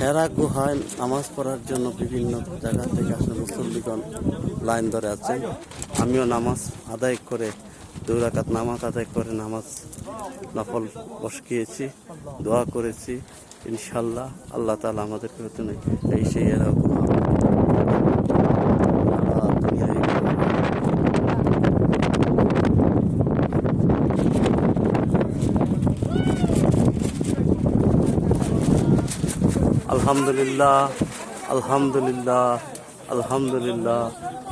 হেরা গুহায় নামাজ পড়ার জন্য বিভিন্ন জায়গা থেকে আসলে মুসল্লিগণ লাইন ধরে আছেন। আমিও নামাজ আদায় করে দুই রাকাত নামাজ আদায় করে নামাজ নফল বসকিয়েছি, দোয়া করেছি। ইনশাল্লাহ আল্লাহ তালা আমাদেরকে হতে এই সেই হেরা গুহা আল্লাহ, দুনিয়ায় আলহামদুলিল্লাহ আলহামদুলিল্লাহ আলহামদুলিল্লাহ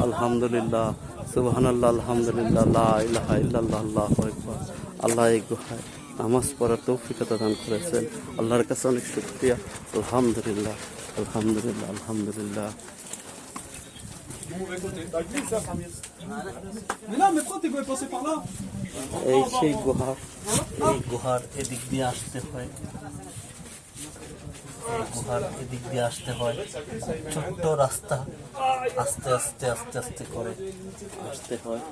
আলহামদুলিল্লাহ, সুবহানাল্লাহ, আলহামদুলিল্লাহ আল্লাহু আল্লাহ এই গুহায় নামাজ পড়ার তৌফিকতা দান করেছেন। আল্লাহর কাছে অনেক শুকরিয়া। আলহামদুলিল্লাহ আলহামদুলিল্লাহ আলহামদুলিল্লাহ। এই সেই গুহার এই গুহার এদিক দিয়ে আসতে হয়। গুহার এদিক দিয়ে আসতে হয়। ছোট্ট রাস্তা আস্তে আস্তে আস্তে আস্তে করে আসতে হয়।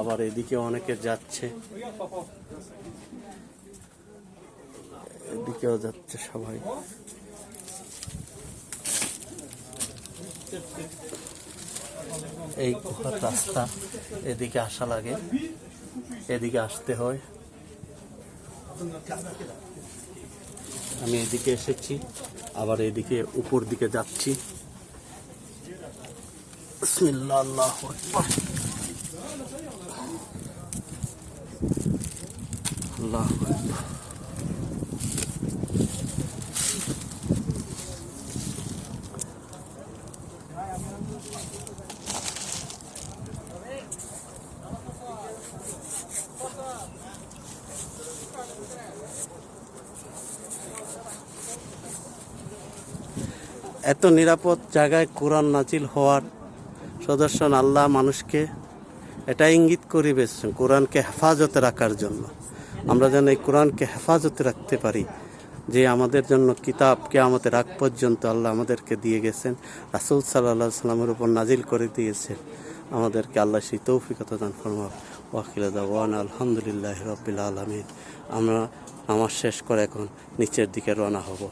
আবার এদিকে অনেকে যাচ্ছে। এদিকেও যাচ্ছে সবাই। এই গুহার রাস্তা এদিকে আসা লাগে। এদিকে আসতে হয়। আমি এদিকে এসেছি আবার এদিকে উপর দিকে যাচ্ছি। আল্লাহ এত নিরাপদ জায়গায় কোরআন নাজিল হওয়ার সদর্শন আল্লাহ মানুষকে এটা ইঙ্গিত করিবেছেন কোরআনকে হেফাজতে রাখার জন্য। আমরা যেন এই কোরআনকে হেফাজতে রাখতে পারি যে আমাদের জন্য কিতাবকে আমাদের রাগ পর্যন্ত আল্লাহ আমাদেরকে দিয়ে গেছেন, রাসুল সাল্লাহ সাল্লামের উপর নাজিল করে দিয়েছেন। আমাদেরকে আল্লাহ সেই তৌফিকতা দান ফরমা ওয়াকিলা ওয়ান আলহামদুলিল্লাহ রবিল আলমিন। আমরা আমার শেষ করে এখন নিচের দিকে রওনা হব।